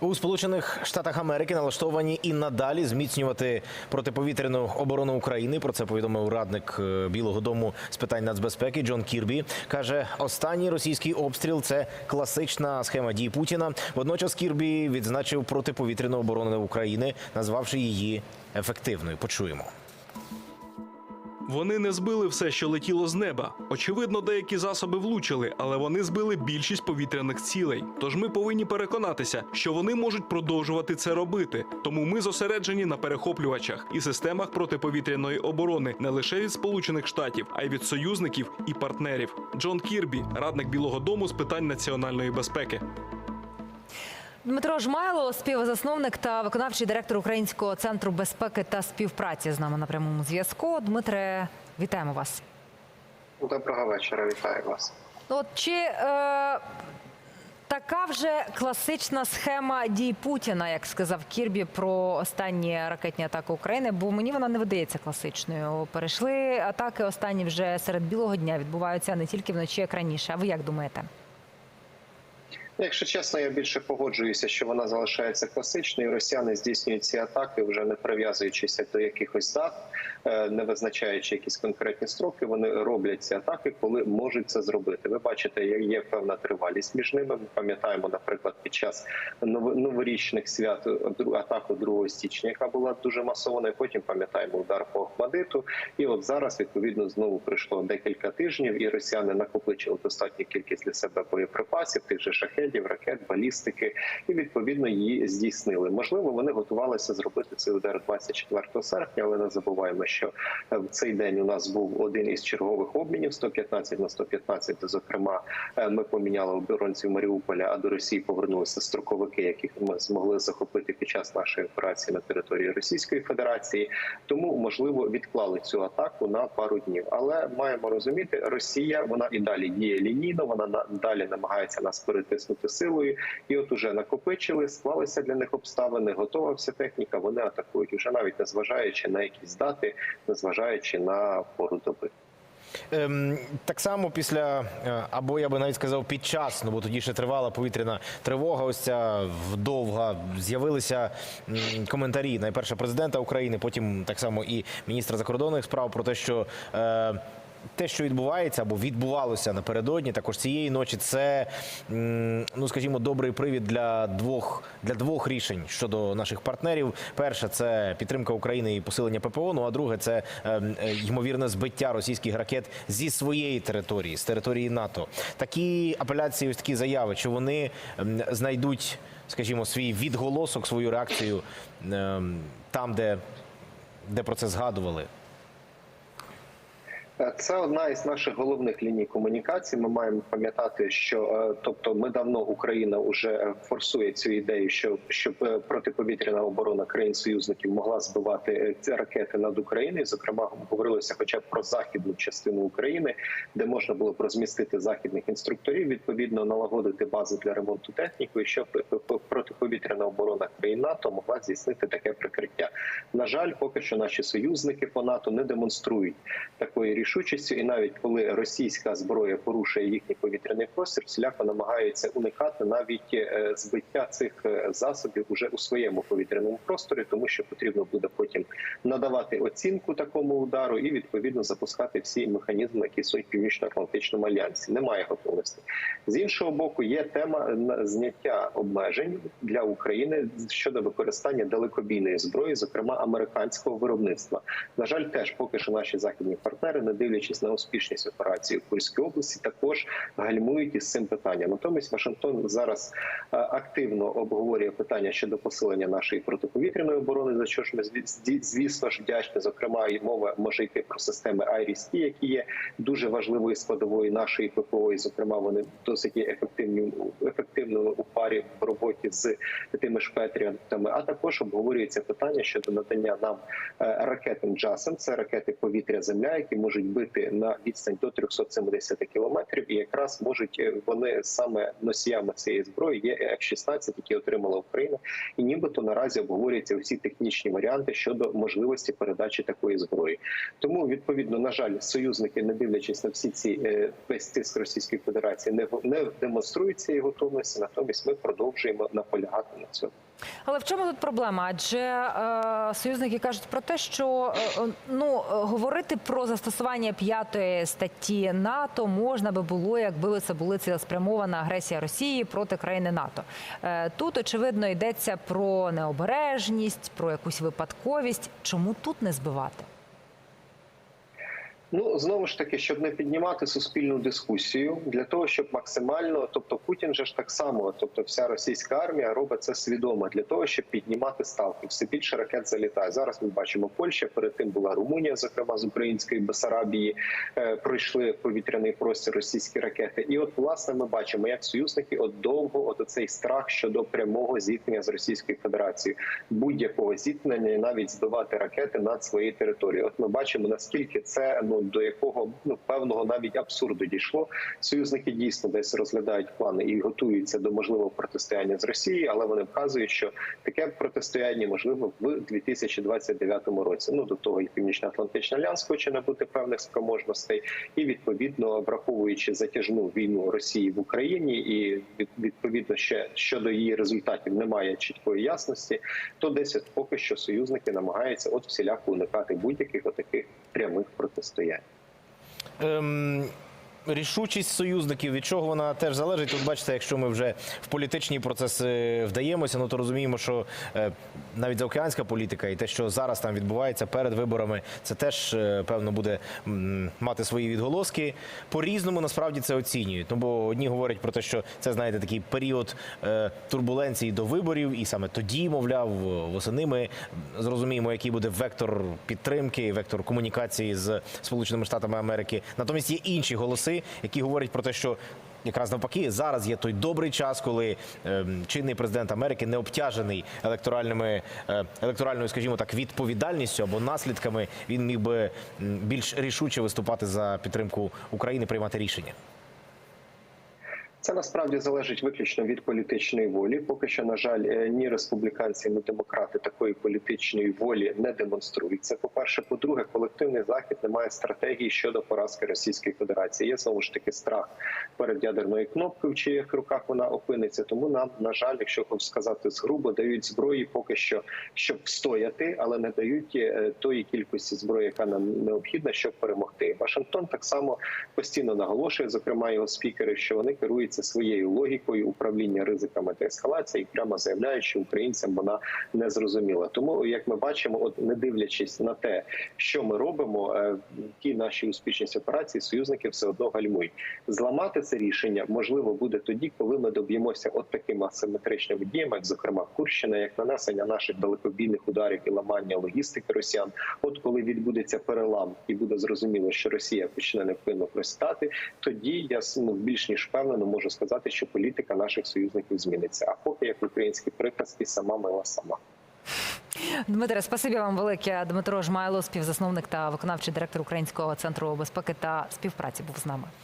У Сполучених Штатах Америки налаштовані і надалі зміцнювати протиповітряну оборону України. Про це повідомив радник е, Білого Дому з питань нацбезпеки Джон Кірбі. каже, останній російський обстріл це класична схема дій Путіна. Водночас Кірбі відзначив протиповітряну оборону України, назвавши її ефективною. Почуємо. Вони не збили все, що летіло з неба. Очевидно, деякі засоби влучили, але вони збили більшість повітряних цілей. Тож ми повинні переконатися, що вони можуть продовжувати це робити. Тому ми зосереджені на перехоплювачах і системах протиповітряної оборони не лише від Сполучених Штатів, а й від союзників і партнерів. Джон Кірбі, радник Білого Дому з питань національної безпеки. Дмитро Жмайло, співзасновник та виконавчий директор Українського центру безпеки та співпраці з нами на прямому зв'язку. Дмитре, вітаємо вас. Доброго вечора, вітаю вас. Ну, От чи е, така вже класична схема дій Путіна, як сказав Кірбі про останні ракетні атаки України? Бо мені вона не видається класичною. Перейшли атаки останні вже серед білого дня відбуваються не тільки вночі, як раніше. А ви як думаєте? Якщо чесно, я більше погоджуюся, що вона залишається класичною. Росіяни здійснюють ці атаки, вже не прив'язуючися до якихось дат, е, не визначаючи якісь конкретні строки. Вони роблять ці атаки, коли можуть це зробити. Ви бачите, є- певна тривалість між ними. Ми пам'ятаємо, наприклад, під час нов- новорічних свят е, атаку 2 січня, яка була дуже масованою. Потім пам'ятаємо удар по Охмадиту. І от зараз відповідно знову пройшло декілька тижнів, і росіяни накопичили достатню кількість для себе боєприпасів, тих же шахедів, ракет, балістики, і відповідно її здійснили. Можливо, вони готувалися зробити цей удар 24 серпня, але не забуваємо, що е, в цей день у нас був один із чергових обмінів 115 на 115, де, Зокрема, е, ми поміняли оборонців Маріуполя, а до Росії повернулися строковики, яких ми змогли захопити під час нашої операції на території Російської Федерації. Тому можливо відклали цю атаку на пару днів. Але маємо розуміти, Росія вона і далі діє лінійно. Вона на- далі намагається нас перетиснути силою, і от уже накопичили, склалися для них обставини, готова вся техніка. Вони атакують уже навіть незважаючи на якісь дати, незважаючи на пору доби. Ем, так само після, е, або я би навіть сказав, під час, ну бо тоді ще тривала повітряна тривога, ось ця вдовга. З'явилися коментарі найперше президента України, потім так само і міністра закордонних справ про те, що. Те, що відбувається або відбувалося напередодні, також цієї ночі, це ну скажімо, добрий привід для двох для двох рішень щодо наших партнерів. Перше це підтримка України і посилення ППО. Ну а друге це ем, е, ймовірне збиття російських ракет зі своєї території, з території НАТО. Такі апеляції, ось такі заяви, чи вони ем, знайдуть, скажімо, свій відголосок, свою реакцію ем, там, де, де про це згадували. Це одна із наших головних ліній комунікації. Ми маємо пам'ятати, що е, тобто ми давно Україна вже форсує цю ідею, що щоб е, протиповітряна оборона країн союзників могла збивати е, ці ракети над Україною. Зокрема, говорилося хоча б про західну частину України, де можна було б розмістити західних інструкторів, відповідно налагодити бази для ремонту техніки, щоб протиповітряна оборона країн НАТО могла здійснити таке прикриття. На жаль, поки що наші союзники по НАТО не демонструють такої рішучості, і навіть коли російська зброя порушує їхній повітряний простір, всіляко намагаються уникати навіть е, збиття цих е, засобів уже у своєму повітряному просторі, тому що потрібно буде потім надавати оцінку такому удару і відповідно запускати всі механізми, які існують в північно-атлантичному альянсі. Немає готовності з іншого боку. Є тема зняття обмежень для України щодо використання далекобійної зброї, зокрема американського виробництва. На жаль, теж поки що наші західні партнери, не дивлячись на успішність операції в Курській області, також гальмують із цим питанням. Натомість Вашингтон зараз е, активно обговорює питання щодо посилення нашої протиповітряної оборони. За що ж ми зві- звісно ж вдячні. Зокрема, і мова може йти про системи IRIS-T, які є дуже важливою складовою нашої ППО. І, зокрема, вони досить ефективні ефективними у парі в роботі з тими ж патріотами. А також обговорюється питання щодо надання нам е, ракетам JASM. Це ракети повітря-земля, які можуть бити на відстань до 370 кілометрів, і якраз можуть е, вони саме носіями цієї зброї є F-16, які отримала Україна, і нібито наразі обговорюються всі технічні варіанти щодо можливості передачі такої зброї. Тому відповідно, на жаль, союзники, не дивлячись на всі ці е, весь тиск Російської Федерації, не не демонструють цієї готовності. Натомість ми продовжуємо наполягати на цьому. Але в чому тут проблема? Адже е, союзники кажуть про те, що е, е, ну говорити про застосування п'ятої статті НАТО можна би було, якби це була цілеспрямована агресія Росії проти країни НАТО. Е, тут очевидно йдеться про необережність, про якусь випадковість. Чому тут не збивати? Ну знову ж таки, щоб не піднімати суспільну дискусію, для того, щоб максимально, тобто Путін же ж так само, тобто вся російська армія робить це свідомо для того, щоб піднімати ставки. Все більше ракет залітає. Зараз ми бачимо Польща. Перед тим була Румунія, зокрема з української Бесарабії, е, пройшли повітряний простір російські ракети. І от власне ми бачимо, як союзники от довго от цей страх щодо прямого зіткнення з Російською Федерацією, будь-якого зіткнення, навіть збивати ракети над своєю територією. От ми бачимо наскільки це ну до якого ну певного навіть абсурду дійшло. Союзники дійсно десь розглядають плани і готуються до можливого протистояння з Росією, але вони вказують, що таке протистояння можливо в 2029 році. Ну до того і Північно-Атлантичний альянс хоче набути певних спроможностей, і відповідно враховуючи затяжну війну Росії в Україні, і відповідно ще щодо її результатів немає чіткої ясності, то десь поки що союзники намагаються от всіляко уникати будь-яких отаких прямих протистоянь. yet. Um, рішучість союзників, від чого вона теж залежить. Тут бачите, якщо ми вже в політичні процеси вдаємося, ну то розуміємо, що е, навіть заокеанська політика і те, що зараз там відбувається перед виборами, це теж е, певно буде мати свої відголоски. По різному насправді це оцінюють. Ну бо одні говорять про те, що це знаєте такий період е, турбуленції до виборів, і саме тоді, мовляв, восени ми зрозуміємо, який буде вектор підтримки, вектор комунікації з Сполученими Штатами Америки. Натомість є інші голоси, які говорять про те, що якраз навпаки зараз є той добрий час, коли е, чинний президент Америки не обтяжений електоральними е, електоральною, скажімо так, відповідальністю або наслідками. Він міг би більш рішуче виступати за підтримку України, приймати рішення. Це насправді залежить виключно від політичної волі. Поки що, на жаль, е, ні республіканці, ні демократи такої політичної волі не демонструють. Це по перше. По-друге, колективний захід не має стратегії щодо поразки Російської Федерації. Є знову ж таки страх перед ядерною кнопкою, в чиїх руках вона опиниться. Тому нам, на жаль, якщо сказати згрубо, дають зброї поки що, щоб встояти, але не дають е, тої кількості зброї, яка нам необхідна, щоб перемогти. Вашингтон так само постійно наголошує, зокрема його спікери, що вони керуються своєю логікою управління ризиками та ескалації, і прямо заявляють, що українцям вона не зрозуміла. Тому, як ми бачимо, от не дивлячись на те, що ми робимо, е, ті наші успішність операції союзники все одно гальмують. Зламати це рішення можливо буде тоді, коли ми доб'ємося от такими асиметричними діями, як зокрема Курщина, як нанесення наших далекобійних ударів і ламання логістики росіян. От коли відбудеться перелам і буде зрозуміло, що Росія почне невпинно просідати, тоді я ну, більш ніж впевнено можу сказати, що політика наших союзників зміниться. А поки як українські приказки, сама мила сама. Дмитре, спасибі вам велике. Дмитро Жмайло, співзасновник та виконавчий директор Українського центру безпеки та співпраці, був з нами.